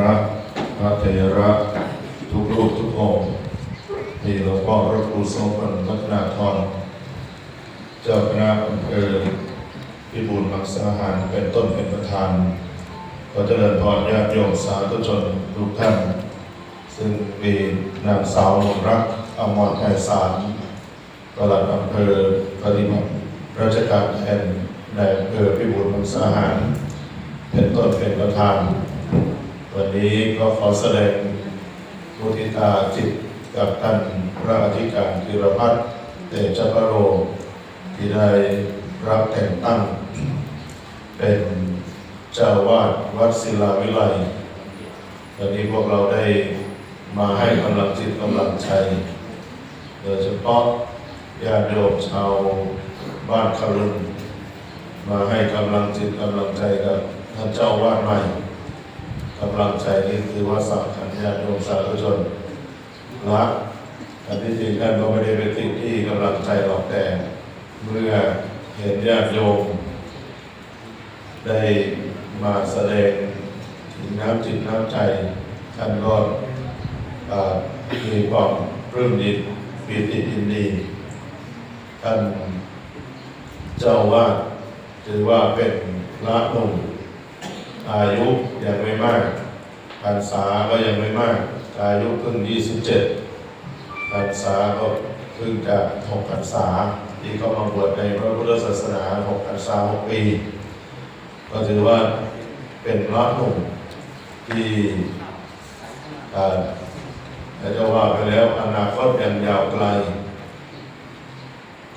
ระพระเถระทุกรูปทุกองค์มีหลวงพ่อพระครูทรงพลวัฒนาธรเจ้าคณะอำเภอพิบูลมังสาหารเป็นต้นเป็นประธานขอเจริญพรญาติโยมสาธุชนทุกท่าน ซึ่งมีนางสาวหนุรักอมรไพศาลปลัดอำเภอปฏิบัติราชการแทนในอำเภอพิบูลมังสาหาร เป็นต้นเป็นประธาน วันนี้ก็ขอแสดงมุทิตาจิตกับท่านพระอธิการธีรพัฒน์เตชะพโร ที่ได้รับแต่งตั้ง เป็นเจ้าวาดวัดศิลาวิไลวันนี้พวกเราได้มาให้กำลังจิตกำลังใจโดยเฉพาะญาติโยมชาวบ้านคารุนมาให้กำลังจิตกำลังใจกับท่านเจ้าวาดใหม่ กำลังใจนี้คือว่าสำคัญญาติโยมสาธุชนรักแต่ที่จริงท่านก็ไม่ได้เป็นสิ่งที่กำลังใจหรอกแต่เมื่อเห็นญาติโยม ได้มาแสดงถึงน้ำจิตน้ำใจท่านก็อ่ามีความปลื้มยินปีติยินดีท่านเจ้าว่าถือว่าเป็นพระหนุ่ม อายุยังไม่มากพรรษาก็ยังไม่มาก อายุเพิ่ง27พรรษาก็เพิ่งจะ6พรรษาที่เขามาบวชในพระพุทธศาสนา6พรรษา6ปี ก็ถือว่าเป็นพระหนุ่มที่อ่าถ้าจะว่าไปแล้วอนาคตยังยาวไกล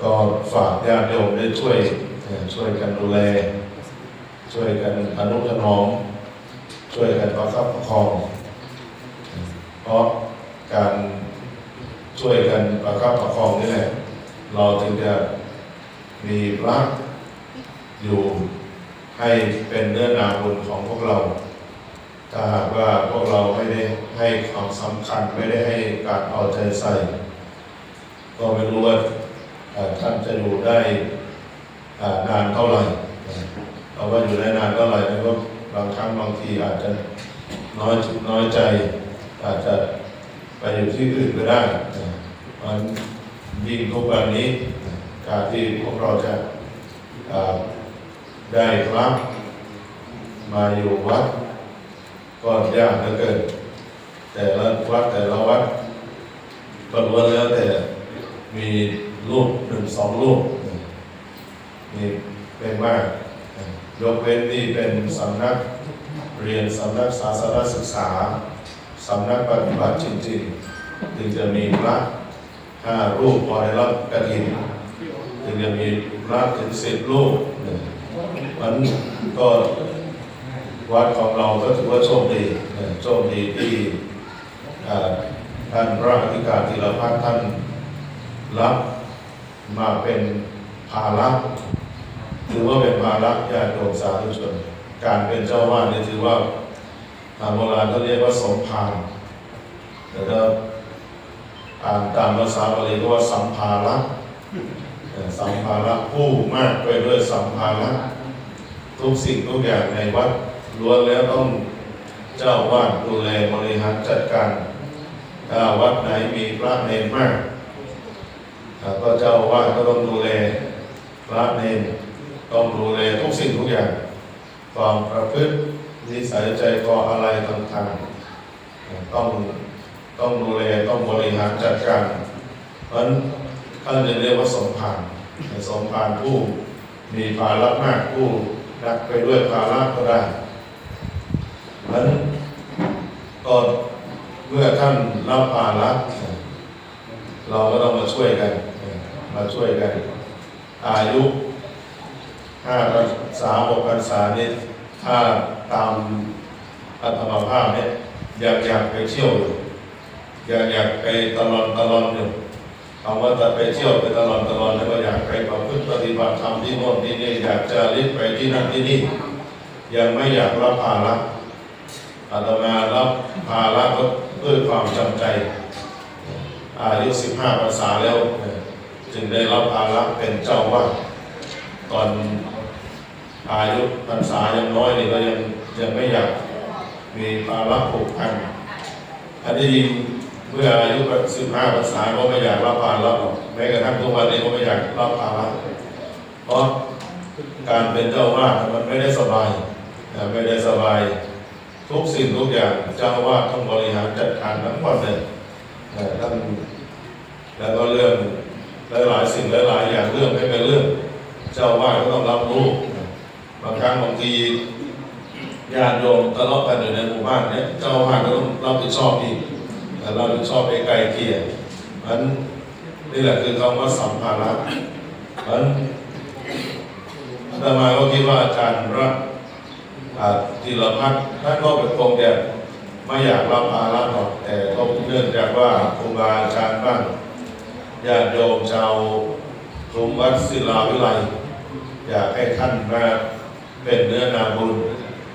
ก็ฝากญาติโยมได้ช่วยช่วยกันดูแล ช่วยกันอนุถนอมช่วยกันประคับประคอง เพราะการช่วยกันประคับประคองนี่แหละ เราถึงจะมีรักอยู่ให้เป็นเนื้อนาบุญของพวกเรา ถ้าหากว่าพวกเราไม่ได้ให้ความสำคัญไม่ได้ให้การเอาใจใส่ ก็ไม่รู้ว่าท่านจะอยู่ได้ ทีอาจจะน้อยจิตน้อยใจ อาจจะไปอยู่ที่อื่นก็ได้นะมันยิ่งทุกวันนี้ การที่พวกเราจะาได้รับ มาอยู่วัดก็ยากเหลือเกิน แต่ละวัดแต่ละวัดก็ล้วนแล้วแต่มีรูปหนึ่งสองรูปนี่เป็นมากยกเว้นที่เป็นสำนัก เรียนสำนักศาสนศึกษาสำนักปฏิบัติจริงๆถึงจะมีพระห้ารูปพอได้รับกระถิ่นถึงจะมีพระถึงสิบรูปเนี่ยมันก็วัดของเราก็ถือว่าโชคดีเนี่ยโชคดีที่อ่าท่านพระอธิการธีรพัฒน์ท่านรับมาเป็นภาระถือว่าเป็นภาระญาติโยมสาธุชน การเป็นเจ้าวาดนี่ถือว่าทางโบราณเขาเรียกว่าสมภารแต่ถ้าอ่านตามภาษาบาลีก็ว่าสัมภาระสัมภาระผู้มากไปด้วยสัมภาระทุกสิ่งทุกอย่างในวัดล้วนแล้วต้องเจ้าวาดดูแลบริหารจัดการถ้าวัดไหนมีพระเนรมากอ่าก็เจ้าวาดก็ต้องดูแลพระเนรต้องดูแลทุกสิ่งทุกอย่าง ความประพฤตินิสัยใจคออะไรต่างๆต้องต้องดูแลต้องบริหารจัดการ เพราะนั้นท่านจะเรียกว่าสมภารสมภารผู้มีภาระมากผู้รักไปด้วยภาระก็ได้เพราะฉะนั้นก็เมื่อท่านรับภาระเราก็ต้องมาช่วยกัน มาช่วยกัน อายุห้า พรรษาหกพรรษานี่ถ้าตามอัตมาภาพเนี่ยอยากอยากไปเที่ยวอยู่อยากอยากไปตลอดตลอดอยู่คำว่าจะไปเที่ยวไปตลอดตลอดแล้วก็อยากไปประพฤติปฏิบัติธรรมที่โน่นที่นี่อยากจะรีบไปที่นั่นที่นี่ยังไม่อยากรับภาระอาตมารับภาระก็ด้วยความจำใจอายุสิบห้าพรรษาแล้ว จึงได้รับภาระเป็นเจ้าวาดตอน อายุพรรษายังน้อยนี่ก็ยังยังไม่อยากมีภาระผูกพันอันนี้จริงเมื่ออายุสิบห้าพรรษาก็ไม่อยากรับภาระหรอกแม้กระทั่งทุกวันนี้ก็ไม่อยากรับภาระเพราะการเป็นเจ้าวาดมันไม่ได้สบายไม่ได้สบาย ทุกสิ่งทุกอย่างเจ้าวาดต้องบริหารจัดการทั้งหมดเลยนะท่านแล้วก็เรื่องหลายๆสิ่งหลายๆอย่างเรื่องไม่เป็นเรื่อง เจ้าวาดก็ต้องรับรู้ บางครั้งบางทีญาติโยมทะเลาะกันอยู่ในหมู่บ้านเนี่ยเจ้าอาวาดก็ต้องรับผิดชอบอีกแต่รับผิดชอบไปไกลเกลี่ยมันนี่แหละคือคำว่าสัมภาระมันอาตมาก็คิดว่าอาจารย์รักอ่าทีละพักท่านก็เป็นคงจะไม่อยากรับภาระหรอกแต่ก็เนื่องจากว่าครูบาอาจารย์บ้างญาติโยมชาวกรุงวัดศิลาวิไลอยากให้ท่านมา เป็นเนื้อนาบุญ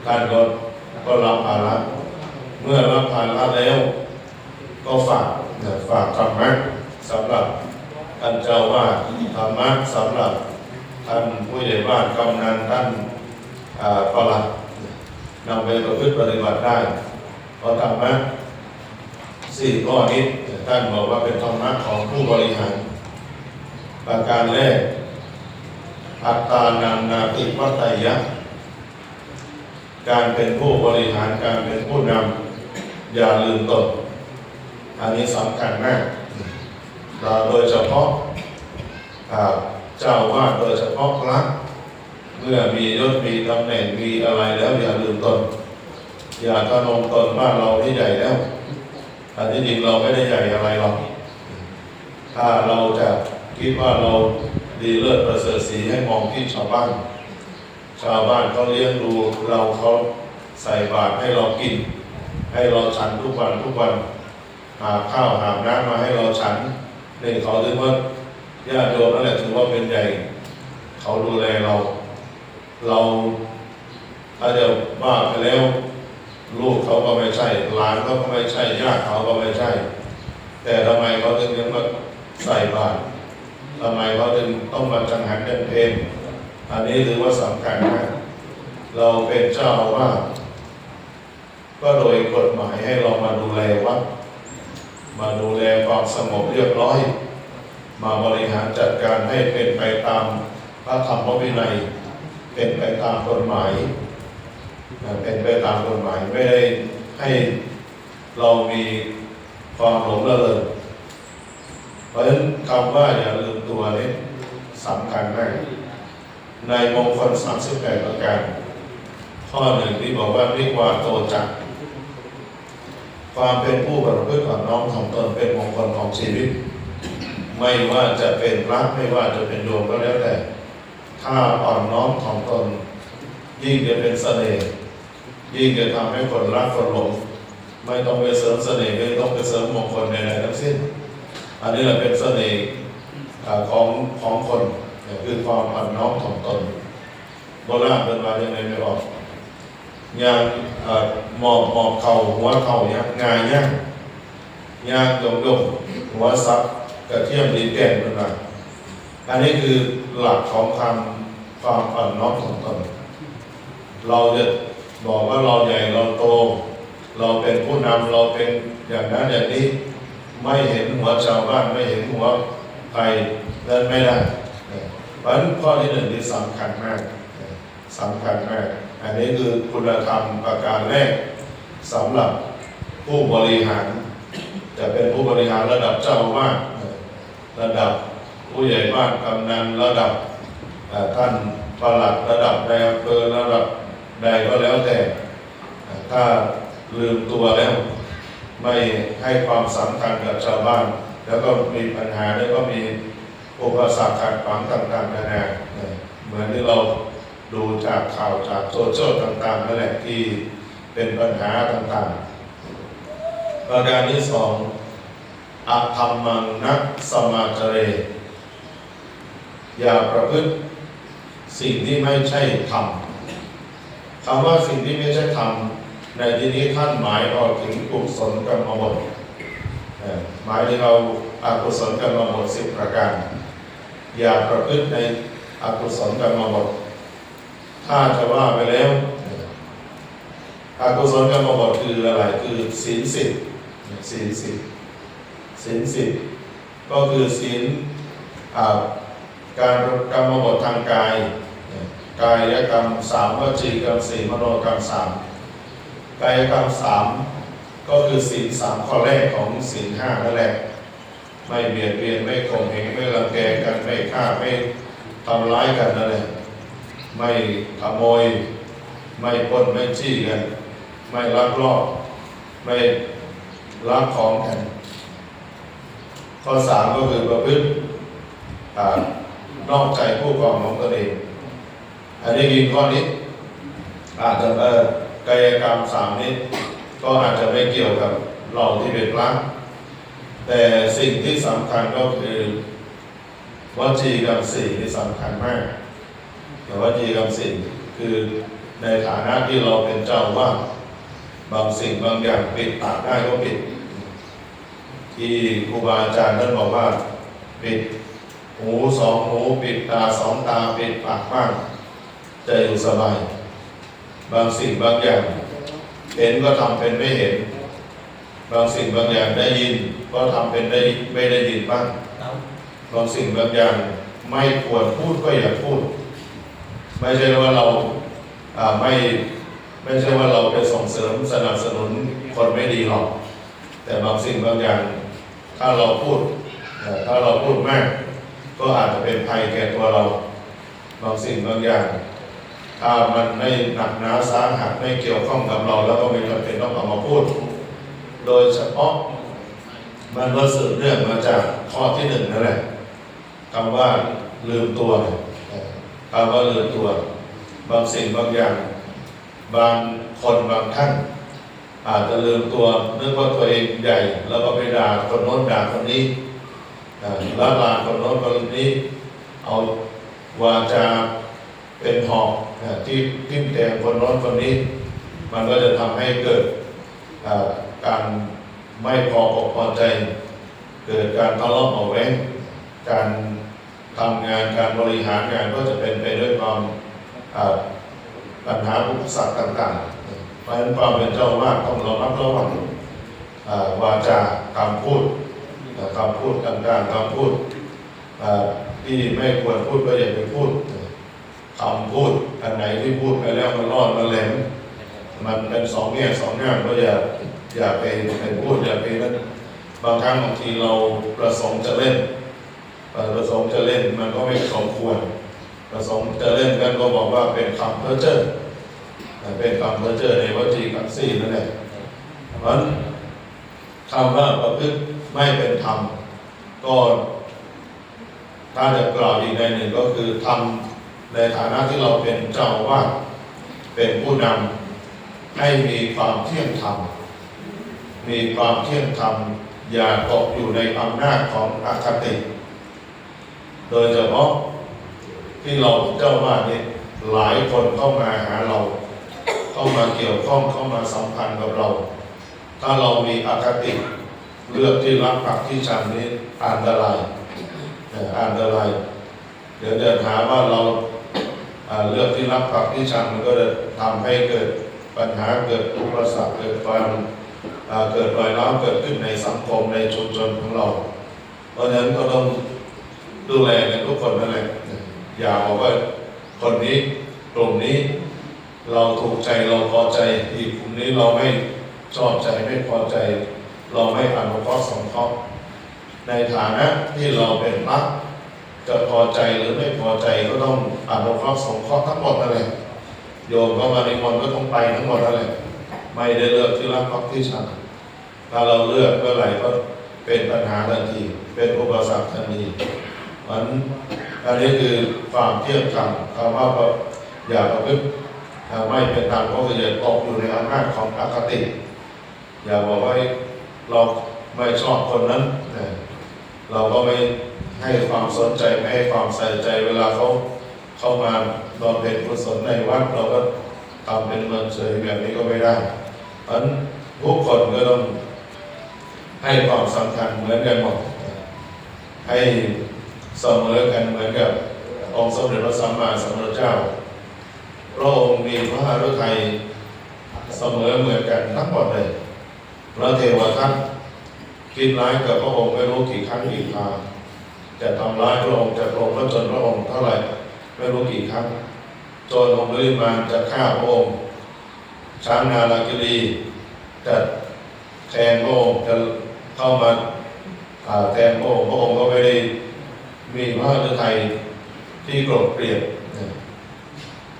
ท่านก็ก็รับภาระเมื่อรับภาระแล้ว ก็ฝากฝากธรรมะสำหรับท่านเจ้าวาธรรมะสำหรับท่านผู้ใหญ่บ้านกำนันท่านอ่าประหลัดนำไปประพฤติปฏิบัติได้เพราะธรรมะสี่ข้อนี้ท่านบอกว่าเป็นธรรมะของผู้บริหารประการแรกอัตตานังนาติวัตยะ การเป็นผู้บริหารการเป็นผู้นำอย่าลืมตนอันนี้สำคัญมากเราโดยเฉพาะเจ้าวาดโดยเฉพาะพระเมื่อมียศมีตำแหน่งมีอะไรแล้วอย่าลืมตน อย่าทะนงตนบ้าเราที่ใหญ่แล้วอันที่จริงเราไม่ได้ใหญ่อะไรหรอกถ้าเราจะคิดว่าเราดีเลิศประเสริฐสีให้มองที่ชาวบ้าน ชาวบ้านเขาเลี้ยงดูเราเขาใส่บาตรให้เรากิน ให้เราฉันทุกวันทุกวันหาข้าวหาน้ำมาให้เราฉันเนี่ยเขาถือว่าญาติโยมนั่นแหละถือว่าเป็นใหญ่เขาดูแลเรา เราถ้าจะว่าไปแล้วลูกเขาก็ไม่ใช่หลานเขาก็ไม่ใช่ญาติเขาก็ไม่ใช่ แต่ทำไมเขาถึงยังมาใส่บาตรทำไมเขาถึงต้องมาจังหันกันเพลง อันนี้ถือว่าสำคัญมากเราเป็นเจ้าอาวาก็โดยกฎหมายให้เรามาดูแลวัดมาดูแลความสงบเรียบร้อย มาบริหารจัดการให้เป็นไปตามพระธรรมวินัย เป็นไปตามกฎหมาย เป็นไปตามกฎหมายไม่ได้ให้เรามีความหลงระเริงเพราะฉะนั้นคำว่าอย่าลืมตัวนี้สำคัญมาก ในมงคล38ประการ ข้อหนึ่งที่บอกว่าวิวาโตจักความเป็นผู้ประพฤติอ่อนน้อมถ่อมตนเป็นมงคลของชีวิต ไม่ว่าจะเป็นพระไม่ว่าจะเป็นโยมก็แล้วแต่ ถ้าอ่อนน้อมถ่อมตน ยิ่งจะเป็นเสน่ห์ยิ่งจะทำให้คนรักคนหลงไม่ต้องไปเสริมเสน่ห์ไม่ต้องไปเสริมมงคลใดๆทั้งสิ้น อันนี้แหละเป็นเสน่ห์ของของคน คือความอ่อนน้อมถ่อมตนโบราณเป็นมายังไงไม่ออกยางาหมอบหมอบเข่าหัวเข่าเนี่ยงายย่างยางยงยงหัวซับกระเทียมดีแก่นเป็นมาอันนี้คือหลักของคำความอ่อนน้อมถ่อมตน เราจะบอกว่าเราใหญ่เราโต เราเป็นผู้นำเราเป็นอย่างนั้นอย่างนี้ไม่เห็นหัวชาวบ้านไม่เห็นหัวใครเดินไม่ได้ เพราะฉะนั้นข้อที่หนึ่งที่สำคัญมากสำคัญมาก อันนี้คือคุณธรรมประการแรกสำหรับผู้บริหาร จะเป็นผู้บริหารระดับเจ้าอาวาระดับผู้ใหญ่บ้านกำนันระดับท่านประหลัดระดับในอำเภอระดับใดก็แล้วแต่ ถ้าลืมตัวแล้วไม่ให้ความสำคัญกับชาวบ้าน แล้วก็มีปัญหาแล้วก็มี อุปสรรคขัดขวางต่างๆนานาเนี่ยเหมือนที่เราดูจากข่าวจากโซเชียลต่างๆนั่นแหละที่เป็นปัญหาต่างๆ ประการที่สองอธรรมังนักสมาจเร อย่าประพฤติสิ่งที่ไม่ใช่ธรรมคำว่าสิ่งที่ไม่ใช่ธรรมในที่นี้ท่านหมายออกถึงกุศลกรรมบทหมายถึงเราอากุศลกรรมบทสิบประการ อย่าประพฤติในอกุศลกรรมบทถ้าจะว่าไปแล้วอกุศลกรรมบทคืออะไรคือศีลสิบศีลสิบศีลสิบก็คือศีลการกรรมบททางกาย กายกรรมสามวจีกรรมสี่มโนกรรมสามกายกรรมสามก็คือศีลสามข้อแรกของศีลห้านั่นแหละ ไม่เบียดเบียนไม่ข่มเหงไม่รังแกกันไม่ฆ่าไม่ทำร้ายกันนั่นแหละไม่ขโมย ไม่ปล้นไม่จี้กัน ไม่ลักลอบ ไม่ลักของกัน ข้อสามก็คือประพฤติอ่านอกใจผู้ครองของตนเอง อันนี้กินข้อนี้อาจจะเออกายกรรมสามนี้ ก็อาจจะไม่เกี่ยวกับเราที่เป็นพระ แต่สิ่งที่สำคัญก็คือวจีกรรมสี่ที่สำคัญมากแต่วจีกรรมสี่คือในฐานะที่เราเป็นเจ้าว่าบางสิ่งบางอย่างปิดปากได้ก็ปิด ที่ครูบาอาจารย์ท่านบอกว่าปิดหูสองหูปิดตาสองตาปิดปากบ้างจะอยู่สบาย บางสิ่งบางอย่าง เห็นก็ทำเป็นไม่เห็น บางสิ่งบางอย่างได้ยินก็ทำเป็นได้ไม่ได้ยินบ้างบางสิ่งบางอย่างไม่ควรพูดก็อย่าพูด ไม่ใช่ว่าเราไม่ไม่ใช่ว่าเราไปส่งเสริมสนับสนุนคนไม่ดีหรอก แต่บางสิ่งบางอย่างถ้าเราพูดถ้าเราพูดมาก ก็อาจจะเป็นภัยแก่ตัวเรา บางสิ่งบางอย่าง ถ้ามันไม่หนักหนาสาหัสไม่เกี่ยวข้องกับเรา แล้วก็ไม่จำเป็นต้องเอามาพูด โดยเฉพาะมันก็สืบเนื่องมาจากข้อที่หนึ่งนั่นแหละคำว่าลืมตัวนะคำว่าลืมตัว บางสิ่งบางอย่าง บางคนบางท่านอาจจะลืมตัวนึกว่าตัวเองใหญ่ แล้วก็ไปด่าคนโน้นด่าคนนี้อ่าละลาคนโน้นคนนี้ เอาวาจาเป็นหอกที่ทิ่มแทงคนโน้นคนนี้ มันก็จะทำให้เกิดอ่า การไม่พออกพอใจ เกิดการทะเลาะเบาแว้งการทำงานการบริหารงานก็จะเป็นไปด้วยความปัญหาอุปสรรคต่างๆเพราะฉะนั้นความเป็นเจ้าอาวาต้องระมัดระวังวาจากำพูดอ่าคำพูดต่างๆคำพูดที่ไม่ควรพูดก็อย่าไปพูดคำพูดอันไหนที่พูดไปแล้วมันรอดมันแหลมมันเป็นสองแง่สองงามก็อย่า อย่าไปไปพูดอย่าไปนั้นบางครั้งบางทีเราประสงค์จะเล่น ประสงค์จะเล่นมันก็ไม่สมควร ประสงค์จะเล่นกันก็บอกว่าเป็นคำเพ้อเจ้อเป็นคำเพ้อเจ้อในวจีกับสี่นั่นแหละเพราะฉะนั้นคำว่าประพฤติไม่เป็นธรรมก็ถ้าจะกล่าวอีกในหนึ่งก็คือทำในฐานะที่เราเป็นเจ้าอาวาเป็นผู้นำให้มีความเที่ยงธรรม มีความเที่ยงธรรม อย่าตกอยู่ในอำนาจของอคติ โดยเฉพาะที่เราเจ้าอาวาเนี่ยหลายคนเข้ามาหาเรา เข้ามาเกี่ยวข้องเข้ามาสัมพันธ์กับเรา ถ้าเรามีอคติเลือกที่รักปักที่ชังนี้อันตรายอ่ออันตรายเดี๋ยวจะหาว่าเราเลือกที่รักปักที่ชังมันก็จะทำให้เกิดปัญหาเกิดอุปสรรคเกิดความ เกิดรอยร้าวเกิดขึ้นในสังคมในชุมชนของเรา เพราะฉะนั้นก็ต้องดูแลกันทุกคนนั่นแหละอย่าบอกว่าคนนี้กลุ่มนี้เราถูกใจเราพอใจอีกกลุ่มนี้เราไม่ชอบใจไม่พอใจ เราไม่อนุเคราะห์สงเคราะห์ในฐานะที่เราเป็นพระจะพอใจหรือไม่พอใจก็ต้องอนุเคราะห์สงเคราะห์ทั้งหมดนั่นแหละโยมก็มาในมนต์ก็ต้องไปทั้งหมดนั่นแหละ ไม่ได้เลือกที่รักพักที่ชังถ้าเราเลือกเมื่อไหร่ก็เป็นปัญหาทันที เป็นอุปสรรคทันทีมันอันนี้คือความเที่ยงธรรมคำว่าอย่าประพฤติถ้าไม่เป็นธรรมก็คือจะตกอยู่ในอำนาจของอคติ อย่าบอกว่าเราไม่ชอบคนนั้น เราก็ไม่ให้ความสนใจไม่ให้ความใส่ใจเวลาเขาเข้ามาบำเพ็ญกุศลในวัดเราก็ ทำเป็นเมินเฉยแบบนี้ก็ไม่ได้เพราะนั้นทุกคนก็ต้องให้ความสำคัญเหมือนกันหมดให้เสมอกันเหมือนกับองค์สมเด็จพระสัมมาสัมพุทธเจ้าพระองค์มีพระฤทัยเสมอเหมือนกันทั้งหมดเลย พระเทวทัตคิดร้ายกับพระองค์ไม่รู้กี่ครั้งกี่คราจะทำร้ายพระองค์จะโกรธพระชนพระองค์เท่าไหร่ไม่รู้กี่ครั้ง โจรองค์ลิมานจะฆ่าพระองค์ช้างนาลากิรีจะแทนพระองค์จะเข้ามาาแทนพระองค์พระองค์ก็ไม่ได้มีพระฤทัยที่โกรธเกลียด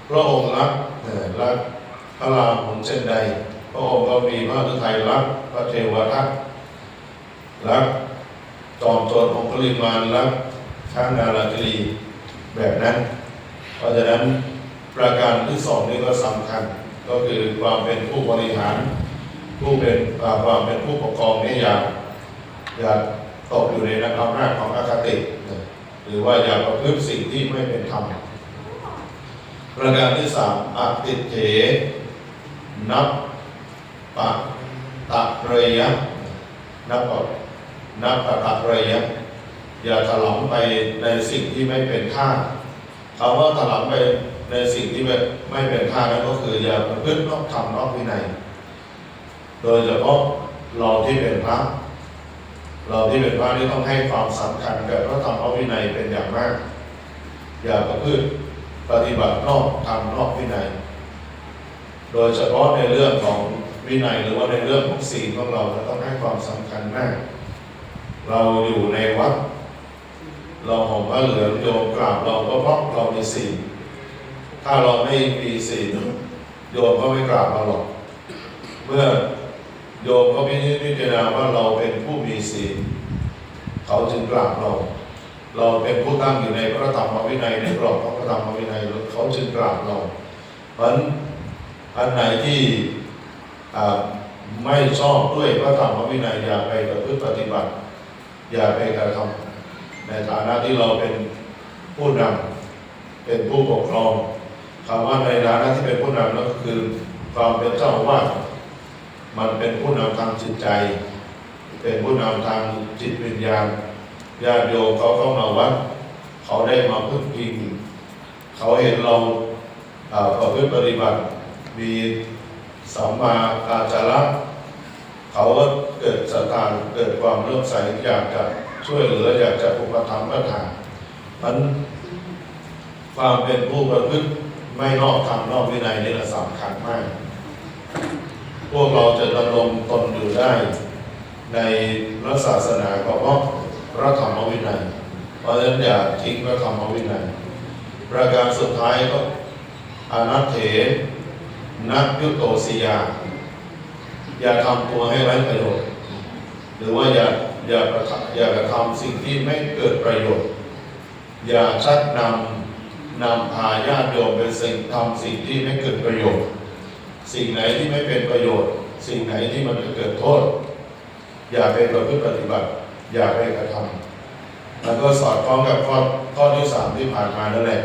พระองค์รักรักพระรามผมเช่นใด พระองค์ก็มีพระฤทัยรักพระเทวทัตรักจอมโจรองค์ริมาณรักช้างนาลากิรีแบบนั้น เพราะฉะนั้น ประการที่สองนี่ก็สำคัญ ก็คือความเป็นผู้บริหาร ผู้เป็นความเป็นผู้ปกครองนี่อย่าอย่าตกอยู่ในอำนาจของอคติหรือว่าอย่าประพฤติสิ่งที่ไม่เป็นธรรมประการที่สามอติเถนับปะตะเรยะนับปะนับปะตะเรยะอย่าถลำไปในสิ่งที่ไม่เป็นท่าคำว่าถลำไป ในสิ่งที่ไม่ไม่เป็นท่านั้นก็คืออย่าประพฤตินอกธรรมนอกวินัย โดยเฉพาะเราที่เป็นพระ เราที่เป็นพระนี่ต้องให้ความสำคัญกับพระธรรมนอกวินัยเป็นอย่างมาก อย่าประพฤติปฏิบัตินอกธรรมนอกวินัย โดยเฉพาะในเรื่องของวินัยหรือว่าในเรื่องของศีลของเราเราต้องให้ความสำคัญมาก เราอยู่ในวัด เราห่มผ้าเหลืองโยมกราบเราก็เพราะเรามีศีล ถ้าเราไม่มีศีลโยมก็ไม่กราบเราหรอก เมื่อโยมก็พิพิจารณาว่าเราเป็นผู้มีศีลเขาจึงกราบเรา เราเป็นผู้ตั้งอยู่ในพระธรรมวินัยในกรอบของพระธรรมวินัยเขาจึงกราบเรา เพราะนั้นอันไหนที่ไม่ชอบด้วยพระธรรมวินัยอย่าไปประพฤติปฏิบัติ อย่าไปกระทำในฐานะที่เราเป็นผู้นำเป็นผู้ปกครอง คำว่าในฐานะที่เป็นผู้นำนั่นก็คือความเป็นเจ้าอาวามันเป็นผู้นำทางจิตใจ เป็นผู้นำทางจิตวิญญาณญาติโยมเขาเข้ามาวัด เขาได้มาพึ่งพิงเขาเห็นเราอ่าประพฤติปฏิบัติ มีสัมมาอาจาระเขาก็เกิดศรัทธาเกิดความเลื่อมใสอยากจะช่วยเหลืออยากจะอุปถัมภ์ประทานมันความเป็นผู้ประพฤติ ไม่นอกธรรมนอกวินัยนี่แหละสำคัญมาก พวกเราจะดำรงตนอยู่ได้ ในพระศาสนาก็เพราะพระธรรมวินัย เพราะฉะนั้นอย่าทิ้งพระธรรมวินัย ประการสุดท้ายก็อนัตเถนักยุตโตสิยา อย่าทำตัวให้ไร้ประโยชน์ หรือว่าอย่าอย่ากระทำอย่ากระทำสิ่งที่ไม่เกิดประโยชน์ อย่าชักนำ นำพาญาติโยมไปสิ่งทำสิ่งที่ไม่เกิดประโยชน์ สิ่งไหนที่ไม่เป็นประโยชน์ สิ่งไหนที่มันจะเกิดโทษ อย่าไปประพฤติปฏิบัติ อย่าไปกระทำแล้วก็สอดคล้องกับข้อข้อที่สามที่ผ่านมานั่นแหละ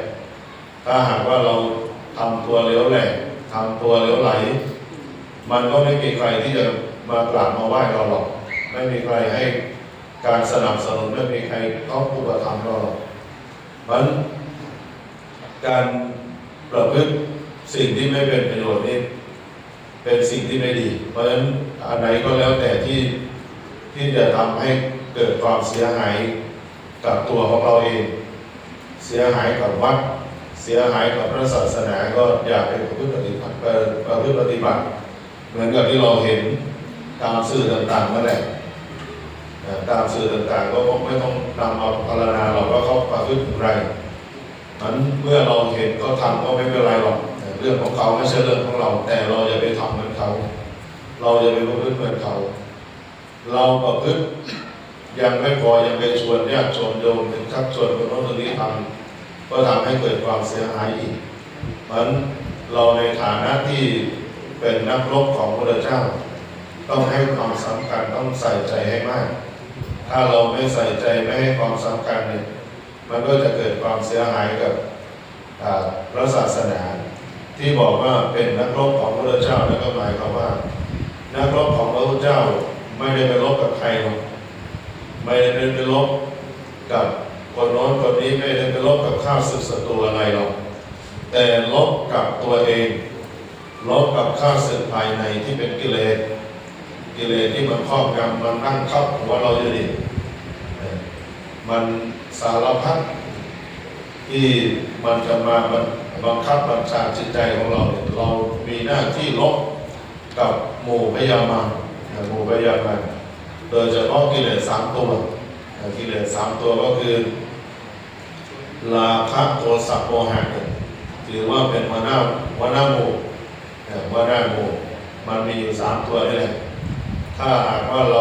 ถ้าหากว่าเราทำตัวเลี้ยวแหลกทำตัวเลี้ยวไหล มันก็ไม่มีใครที่จะมากราบมาไหว้เราหรอก ไม่มีใครให้การสนับสนุนไม่มีใครต้องอุปถัมภ์เราหรอกเพรามัน การประพฤติสิ่งที่ไม่เป็นประโยชน์นี่เป็นสิ่งที่ไม่ดี เพราะฉะนั้นอันไหนก็แล้วแต่ที่ที่จะทำให้เกิดความเสียหายกับตัวของเราเอง เสียหายกับวัด เสียหายกับพระศาสนาก็อย่าไปประพฤติปฏิบัติประพฤติปฏิบัติ เหมือนกับที่เราเห็นตามสื่อต่างๆนั่นแหละตามสื่อต่างๆ ก็ไม่ต้องนำมาพารณาเราก็เขาประพฤติอย่างไร นั้นเมื่อเราเห็นก็ทำก็ไม่เป็นไรหรอกเรื่องของเขาไม่ใช่เรื่องของเรา แต่เราอย่าไปทำเหมือนเขา เราอย่าไปประพฤติเหมือนเขา เราประพฤติยังไม่พอยังไปชวนญาติชวนโยมถึงชักชวนคนโน้นคนนี้ทำก็ทำให้เกิดความเสียหายอีกเพราะนั้นเราในฐานะที่เป็นนักรบของพระเจ้า ต้องให้ความสำคัญต้องใส่ใจให้มาก ถ้าเราไม่ใส่ใจไม่ให้ความสำคัญเนี่ย มันก็จะเกิดความเสียหายกับพระศาสนา ที่บอกว่าเป็นนักรบของพระเจ้านั่นก็หมายความว่า นักรบของพระพุทธเจ้าไม่ได้ไปรบกับใครหรอกไม่ได้ไปรบกับคนโน้นคนนี้ไม่ได้ไปรบกับข้าศึกศัตรูอะไรหรอกแต่ลบกับตัวเองลบกับข้าศึกภายในที่เป็นกิเลสกิเลสที่มันครอบงำมันนั่งทับหัวเราอยู่นี่เออ มันสารพัดที่มันจะมาบังคับบัญชาจิตใจของเราเนี่ยเรามีหน้าที่ลบกับหมู่พยามารนะหมู่พยามาโดยเฉพาะกิเลสสามตัวกิเลสสามตัวก็คือลาภโทสะโมหะถือว่าเป็นวนาวนาหมู่เอ่อหัวนาหมู่มันมีอยู่สามตัวนี่แหละถ้าหากว่าเรา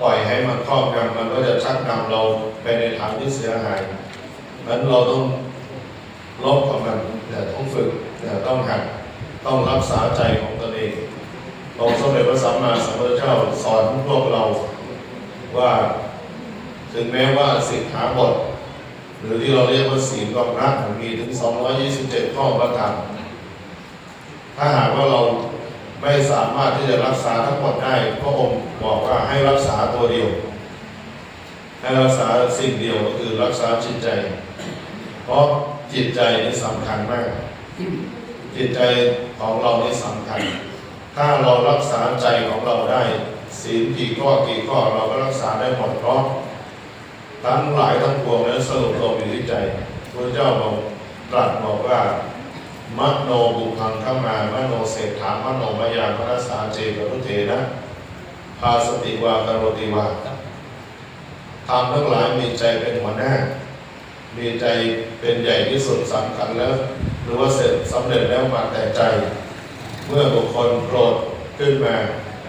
ปล่อยให้มันครอบงำมันก็จะชักนำเราไปในทางที่เสียหายนั้นเราต้องลบกับมันเนี่ต้องฝึกเนี่ต้องหัดต้องรักษาใจของตนเององค์สมเด็จพระสัมมาสัมพุทธเจ้าสอนพวกเราว่าถึงแม้ว่าสิกขาบท หรือที่เราเรียกว่าศีลกองรักมีถึง 227 ข้อประการถ้าหากว่าเรา ไม่สามารถที่จะรักษาทั้งหมดได้พระองค์บอกว่าให้รักษาตัวเดียว ให้รักษาสิ่งเดียวก็คือรักษาจิตใจ เพราะจิตใจนี่สำคัญมาก จิตใจของเรานี่สำคัญ ถ้าเรารักษาใจของเราได้ศีลกี่ข้อกี่ข้อเราก็รักษาได้หมดเพราะทั้งหลายทั้งปวงนั้นสรุปลงอยู่ที่ใจพระเจ้าบอกตรัสบอกว่า มโนบุพังขมามโนเศรษฐามโนมายามนัสาเจกรุเทนะพาสติวากโรติวาทำทั้งหลายมีใจเป็นหัวหน้า มีใจเป็นใหญ่ที่สุดสำคัญแล้ว หรือว่าเสร็จสำเร็จแล้วมาแต่ใจ เมื่อบุคคลโกรธขึ้นมา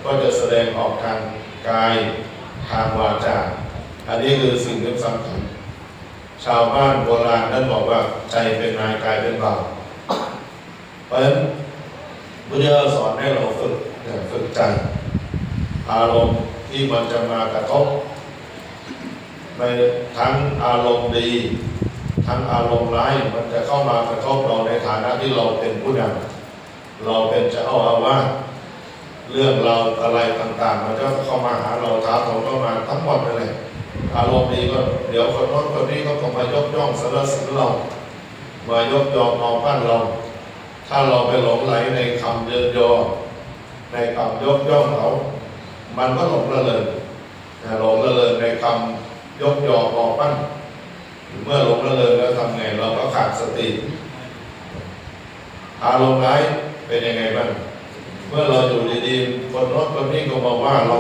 ก็จะแสดงออกทางกายทางวาจา อันนี้คือสิ่งที่สำคัญ ชาวบ้านโบราณนั้นบอกว่าใจเป็นนายกายเป็นบ่าว ราะฉะนั้นพุทธเจ้าสอนให้เราฝึกฝึกใจ อารมณ์ที่มันจะมากระทบในทั้งอารมณ์ดี ทั้งอารมณ์ร้ายมันจะเข้ามากระทบเราในฐานะที่เราเป็นผู้นำเราเป็นเจ้าอาวาสเรื่องเราอะไรต่างๆ มันก็เข้ามาหาเราท้าทายเข้ามาทั้งหมดเลยอารมณ์ดีก็เดี๋ยวคนโน้นคนนี้ก็มายกย่องสรรเสริญเรามายกยอมองปั้นเรา ถ้าเราไปหลงไหลในคำเยินยอในคำยกย่องเขา มันก็หลงละเลยนหลงละเลยในคำยกยอมอปั้นเมื่อหลงละเลยแล้วทำไง เราก็ขาดสติ อารมณ์ร้ายเป็นยังไงบ้างเมื่อเราอยู่ดีๆคนโน้นคนนี้ก็มาว่าเรา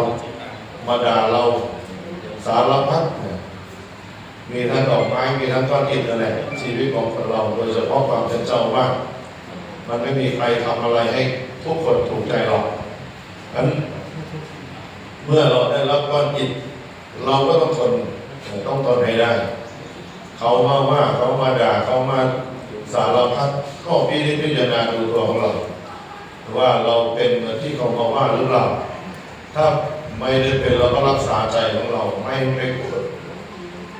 มาด่าเราสารพัดเนี่ยมีทั้งดอกไม้มีทั้งก้อนอิฐนั่นแหละชีวิตของเราโดยเฉพาะความเป็นเจ้าว่า มันไม่มีใครทำอะไรให้ทุกคนถูกใจเราฉะนั้นเมื่อเราได้รับก้อนอิฐเราก็ต้องทนต้องทนให้ได้ เขามาว่าเขามาด่าเขามาสารพัดก็พิจพิจารณาดูตัวของเรา ว่าเราเป็นเหมือนที่เขามาว่าหรือเปล่า ถ้าไม่ได้เป็นเราก็รักษาใจของเราไม่ไปโกรธ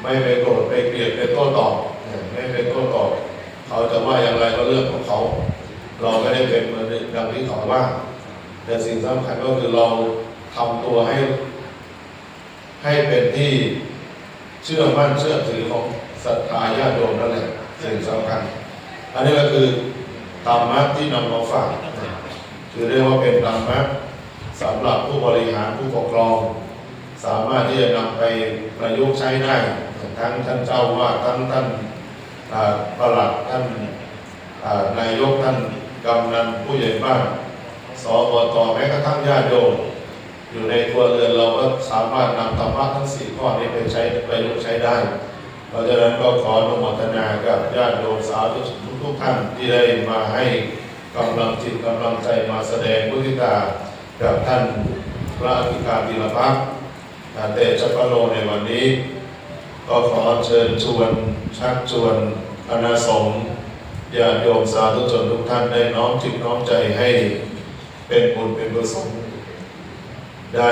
ไม่ไปโกรธไปเกลียดไปโต้ตอบเนี่ยไม่ไปโต้ตอบ เขาจะว่าอย่างไรก็เรื่องของเขา เราไม่ได้เป็นเหมือนดังที่เขาว่า แต่สิ่งสำคัญก็คือเราทำตัวให้ ให้เป็นที่เชื่อมั่นเชื่อถือของศรัทธาญาติโยมนั่นแหละสิ่งสำคัญ อันนี้ก็คือธรรมะที่นำมาฝากคือเรียกว่าเป็นธรรมะสำหรับผู้บริหารผู้ปกครอง สามารถที่จะนำไปประยุกต์ใช้ได้ ทั้งท่านเจ้าว่าทั้งท่านประหลัดท่านนายกท่าน กำนันผู้ใหญ่บ้านสบตแม้กระทั่งญาติโยมอยู่ในครัวเรือนเราก็สามารถนำธรรมะทั้งสี่ข้อนี้ไปใช้ไประยุกใช้ได้เพราะฉะนั้นก็ขออนุโมทนากับญาติโยมสาธุชนทุกท่านที่ได้มาให้กำลังจิตกำลังใจมาแสดงพุทธิตากับท่านพระอธิการธีรพักษ์เตชะพะโลในวันนี้ ก็ขอเชิญชวนชักชวนคณะสงฆ์ ญาติโยมสาธุชนทุกท่านได้น้อมจิตน้อมใจให้เป็นบุญเป็นกุศลได้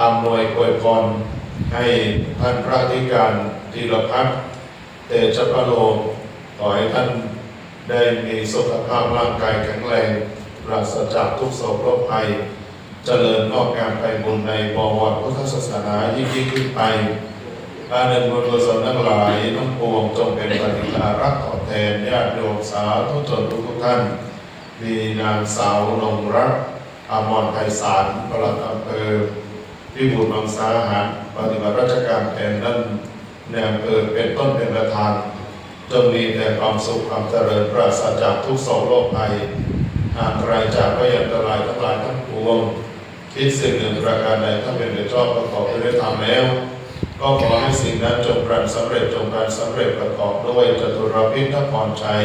อำนวยอวยพรให้ท่านพระธิการธีรพักษ์เตชะพะโลขอให้ท่านได้มีสุขภาพร่างกายแข็งแรงปราศจากทุกโศกโรคภัย เจริญงอกงามไปบุญในบวรพุทธศาสนายิ่งยิ่งขึ้นไป อาหนึ่งบุญกุศลทั้งหลายทั้งปวงจงเป็นปฏิการักตอบแทนญาติโยมสาธุชนทุกทุกท่าน มีนางสาวนงรักอมรไพศาลประหลัดอำเภอพิบูลมังสาหารปฏิบัติราชการแทนนั่นในอำเภอเป็นต้นเป็นประธานจงมีแต่ความสุขความเจริญปราศจากทุกโศกโรคภัยหางไกลจากพยันตรายทั้งหลายทั้งปวงคิดสิ่งหนึ่งประการใดถ้าเป็นไปชอบประกอบไปด้วยธรรมแล้ว ก็ขอให้สิ่งนั้นจงการสำเร็จจงการสำเร็จประกอบด้วยจตุรพิทพรชัย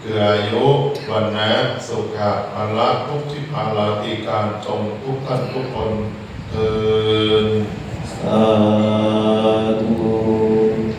เกืออายุวันนะสุขะพละทุกทิพาลาติการจงทุกท่านทุกคนเถิน